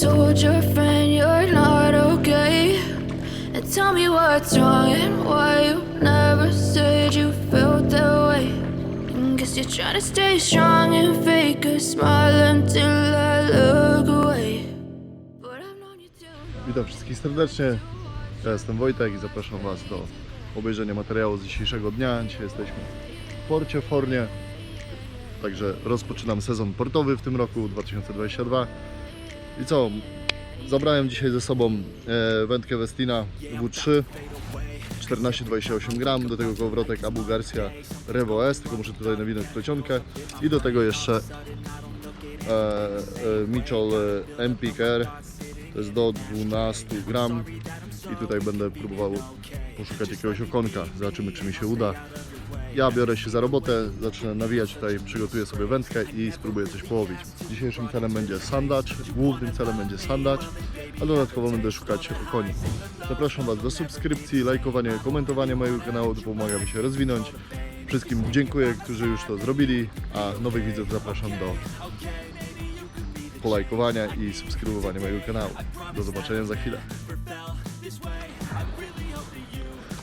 told your friend you're not okay. And tell me what's wrong and why you never said you felt that way. And guess you're trying to stay strong and fake a smile until I look away. But I've known you too Witam wszystkich serdecznie. Ja jestem Wojtek i zapraszam Was do obejrzenia materiału z dzisiejszego dnia. Dzisiaj jesteśmy w porcie Fornie. Także rozpoczynam sezon portowy w tym roku 2022. I co? Zabrałem dzisiaj ze sobą e, wędkę Westina W3 14-28 gram, do tego kołowrotek Abu Garcia Revo S, tylko muszę tutaj nawinąć plecionkę i do tego jeszcze e, e, Mitchell e, MP Care to jest do 12 gram i tutaj będę próbował poszukać jakiegoś okonka. Zobaczymy czy mi się uda. Ja biorę się za robotę, zacznę nawijać tutaj, przygotuję sobie wędkę i spróbuję coś połowić. Dzisiejszym celem będzie sandacz, głównym celem będzie sandacz, a dodatkowo będę szukać okoni. Zapraszam Was do subskrypcji, lajkowania, komentowania mojego kanału, to pomaga mi się rozwinąć. Wszystkim dziękuję, którzy już to zrobili, a nowych widzów zapraszam do polajkowania i subskrybowania mojego kanału. Do zobaczenia za chwilę.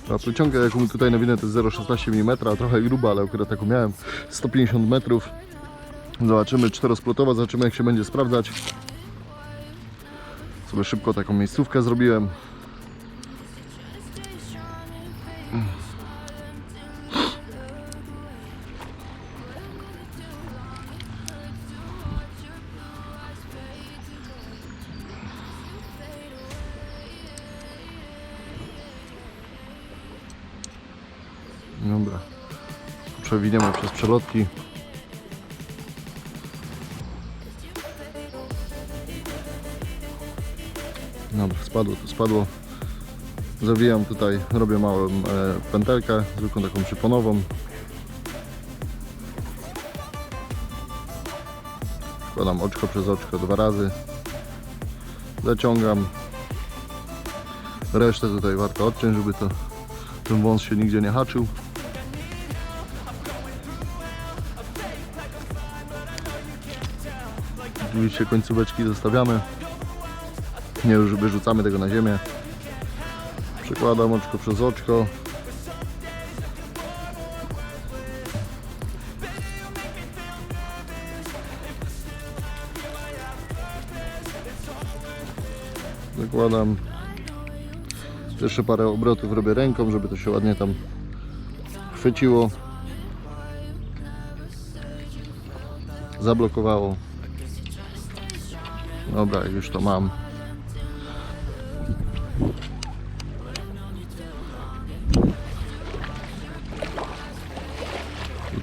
Na plecionkę jaką tutaj nawinę to jest 0,16 mm, trochę gruba, ale akurat taką miałem 150 metrów. Zobaczymy, czterosplotowa, zobaczymy jak się będzie sprawdzać. Sobie szybko taką miejscówkę zrobiłem. Dobra. Przewiniemy przez przelotki. Dobra, spadło to spadło. Zawijam tutaj, robię małą e, pętelkę, zwykłą taką przyponową. Wkładam oczko przez oczko dwa razy. Zaciągam. Resztę tutaj warto odciąć, żeby to ten wąs się nigdzie nie haczył. Oczywiście końcóweczki zostawiamy. Nie już wyrzucamy tego na ziemię. Przekładam oczko przez oczko. Zakładam jeszcze parę obrotów robię ręką, żeby to się ładnie tam chwyciło. Zablokowało. Dobra, już to mam.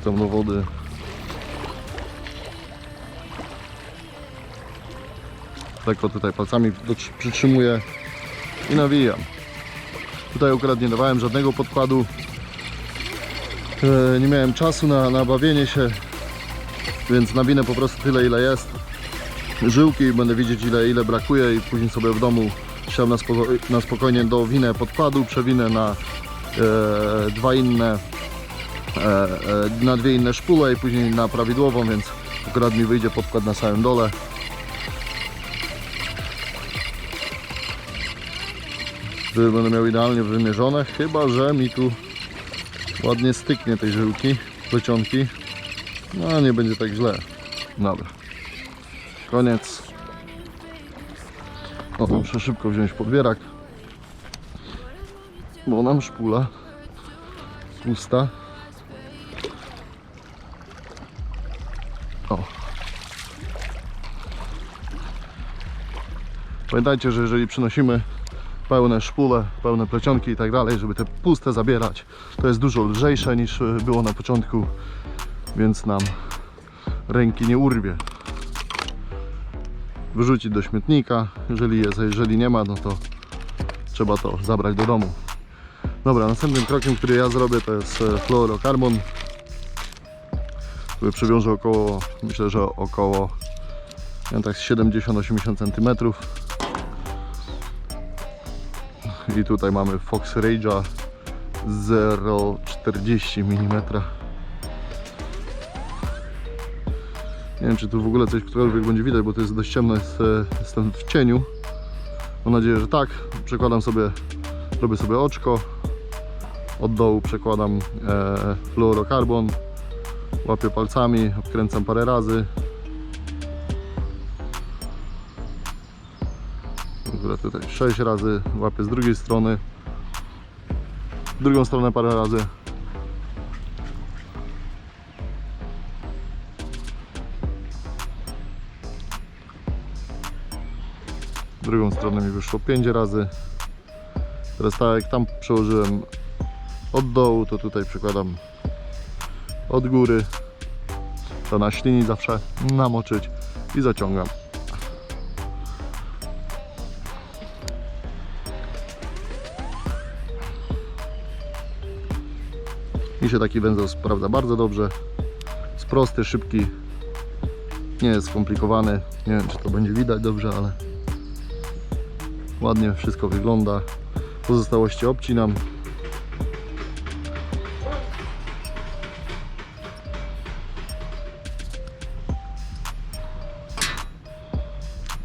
Tam do wody. Tak o tutaj palcami przytrzymuję i nawijam. Tutaj akurat nie dawałem żadnego podkładu. E, nie miałem czasu na, na bawienie się, więc nawinę po prostu tyle ile jest. Żyłki będę wiedzieć ile, ile brakuje i później sobie w domu siadam na, na spokojnie do winę podkładu, przewinę na e, dwa inne e, e, na dwie inne szpule i później na prawidłową, więc akurat mi wyjdzie podkład na samym dole. Wtedy będę miał idealnie wymierzone, chyba że mi tu ładnie styknie tej żyłki, plecionki. No nie będzie tak źle. Dobra. Koniec. O, muszę szybko wziąć podbierak. Bo nam szpula pusta. O. Pamiętajcie, że jeżeli przynosimy pełne szpule, pełne plecionki i tak dalej, żeby te puste zabierać. To jest dużo lżejsze niż było na początku, więc nam ręki nie urwie. Wyrzucić do śmietnika, jeżeli jest, a jeżeli nie ma, no to trzeba to zabrać do domu. Dobra, następnym krokiem, który ja zrobię, to jest e, fluorokarbon, który przywiążę około, myślę, że około wiem, tak z 70-80 cm. I tutaj mamy Fox Rage'a 0,40 mm. Nie wiem, czy tu w ogóle coś ktokolwiek będzie widać, bo to jest dość ciemno, jest, e, jestem w cieniu. Mam nadzieję, że tak. Przekładam sobie, robię sobie oczko. Od dołu przekładam e, fluorokarbon. Łapię palcami, obkręcam parę razy. Dobra, tutaj 6 razy łapię z drugiej strony. Drugą stronę parę razy. Drugą stronę mi wyszło 5 razy. Teraz tak jak tam przełożyłem od dołu, to tutaj przykładam od góry. To na ślini zawsze namoczyć i zaciągam. Mi się taki węzeł sprawdza bardzo dobrze. Jest prosty, szybki. Nie jest skomplikowany. Nie wiem czy to będzie widać dobrze, ale Ładnie wszystko wygląda. Pozostałości obcinam.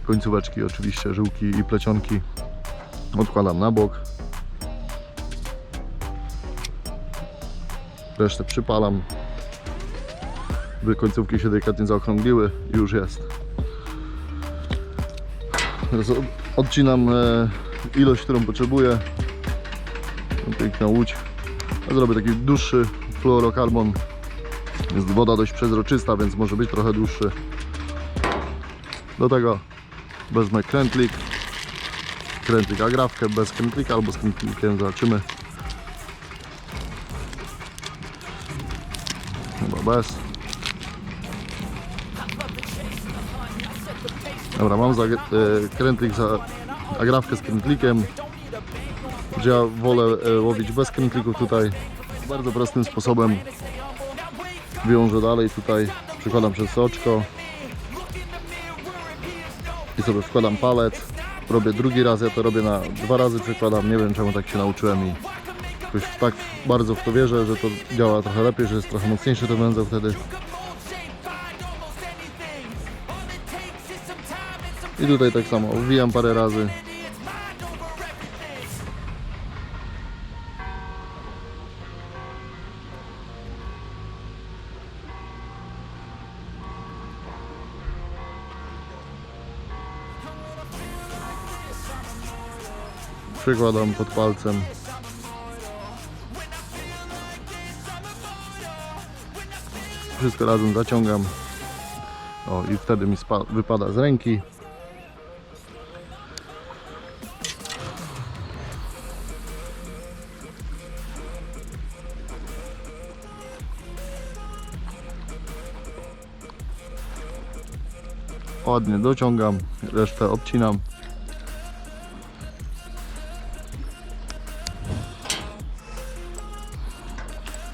Końcóweczki oczywiście, żyłki i plecionki odkładam na bok. Resztę przypalam. By końcówki się delikatnie zaokrągliły i już jest. Odcinam e, ilość, którą potrzebuję. Piękna łódź. Zrobię taki dłuższy fluorokarbon. Jest woda dość przezroczysta, więc może być trochę dłuższy. Do tego wezmę krętlik. Krętlik agrafkę bez krętlika albo z krętlikiem zobaczymy. Chyba bez. Dobra, mam za, e, krętlik za agrafkę z krętlikiem. Gdzie ja wolę e, łowić bez krętlików tutaj. Bardzo prostym sposobem wiążę dalej tutaj. Przykładam przez oczko. I sobie wkładam palec. Robię drugi raz, ja to robię na dwa razy przykładam. Nie wiem czemu tak się nauczyłem i jakoś tak bardzo w to wierzę, że to działa trochę lepiej, że jest trochę mocniejszy ten węzeł wtedy. I tutaj tak samo, wbijam parę razy. Przykładam pod palcem. Wszystko razem zaciągam. O i wtedy mi wypada z ręki. Ładnie dociągam, resztę obcinam.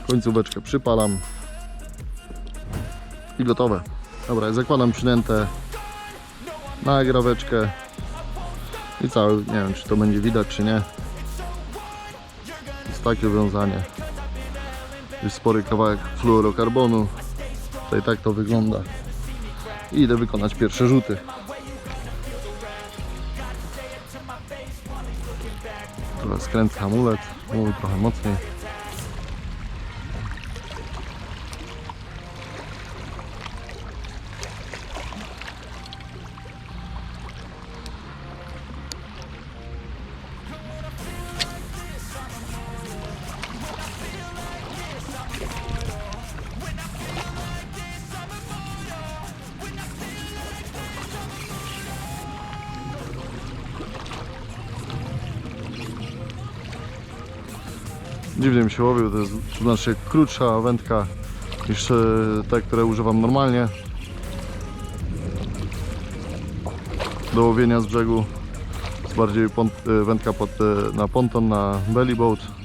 Końcóweczkę przypalam i gotowe. Dobra, zakładam przynętę na graweczkę i cały, nie wiem czy to będzie widać czy nie. Jest takie wiązanie. Jest spory kawałek fluorokarbonu. Tutaj tak to wygląda i idę wykonać pierwsze rzuty. Teraz skręcę hamulec, mówi trochę mocniej. Dziwnie mi się łowił, to jest znacznie krótsza wędka niż te, które używam normalnie. Do łowienia z brzegu jest bardziej pont, e, wędka pod, e, na ponton, na belly boat.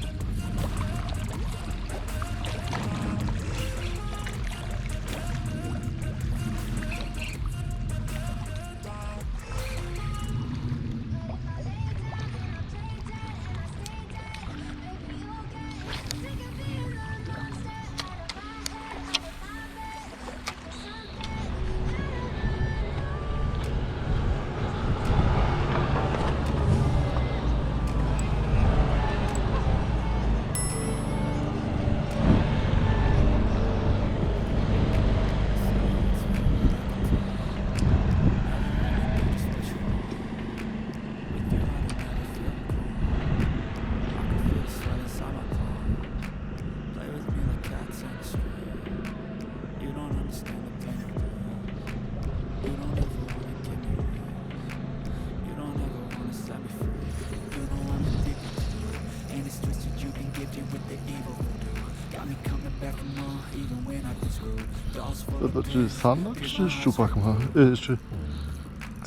Czy sandacz, czy szczupak ma? Y, czy...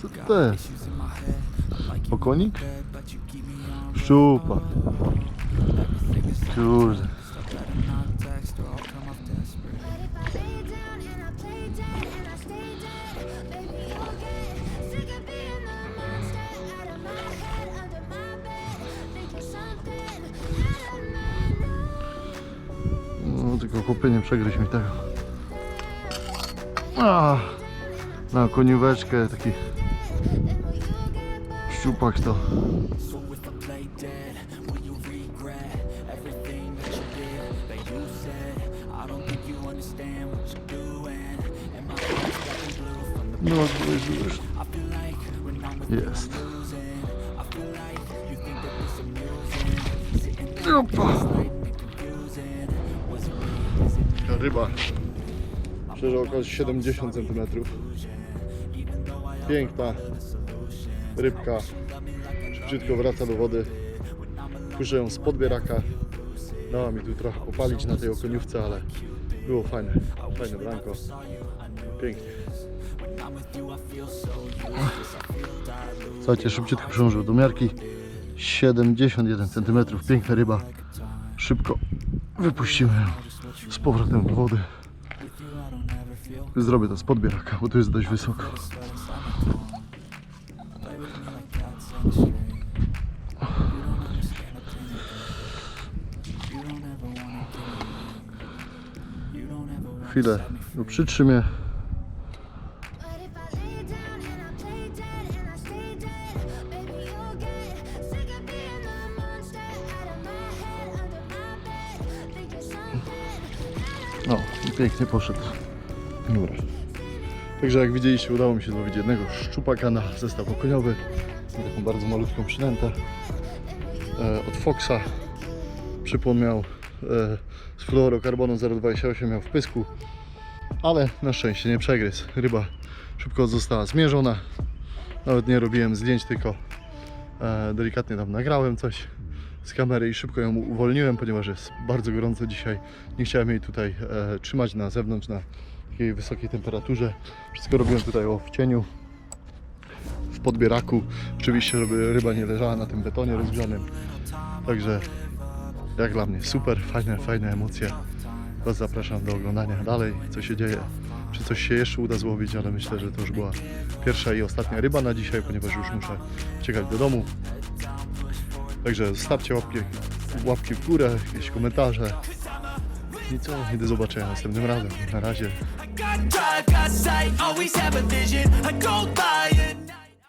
Co to jest? Okonik? Szczupak. Kurde. No tylko chłopie nie przegryź mi tego. A, na konióweczkę taki szczupak to. No, już. Jest. Opa. Ryba szerzy około 70 cm. Piękna rybka. Szybciutko wraca do wody. Puszczę ją z podbieraka. Dała mi tu trochę popalić na tej okoniówce, ale było fajne. Fajne branko. Pięknie. Słuchajcie, szybciutko przyłożył do miarki. 71 cm. Piękna ryba. Szybko wypuścimy ją z powrotem do wody. Zrobię to z podbieraka, bo tu jest dość wysoko. Chwilę go przytrzymię. Something No pięknie poszedł. Dobra. Także jak widzieliście udało mi się złowić jednego szczupaka na zestaw okoniowy. Taką bardzo malutką przynętę. E, od Foxa. Przypłon miał e, z fluorokarbonu 0,28 miał w pysku. Ale na szczęście nie przegryzł. Ryba szybko została zmierzona. Nawet nie robiłem zdjęć, tylko e, delikatnie tam nagrałem coś z kamery i szybko ją uwolniłem, ponieważ jest bardzo gorąco dzisiaj. Nie chciałem jej tutaj e, trzymać na zewnątrz na takiej wysokiej temperaturze. Wszystko robiłem tutaj o, w cieniu, w podbieraku. Oczywiście, żeby ryba nie leżała na tym betonie rozgrzanym. Także jak dla mnie super, fajne, fajne emocje. Was zapraszam do oglądania dalej, co się dzieje. Czy coś się jeszcze uda złowić, ale myślę, że to już była pierwsza i ostatnia ryba na dzisiaj, ponieważ już muszę uciekać do domu. Także zostawcie łapki, łapki w górę, jakieś komentarze. I co? I do zobaczenia następnym razem. Na razie. Got drive, got sight, always have a vision. I go by it.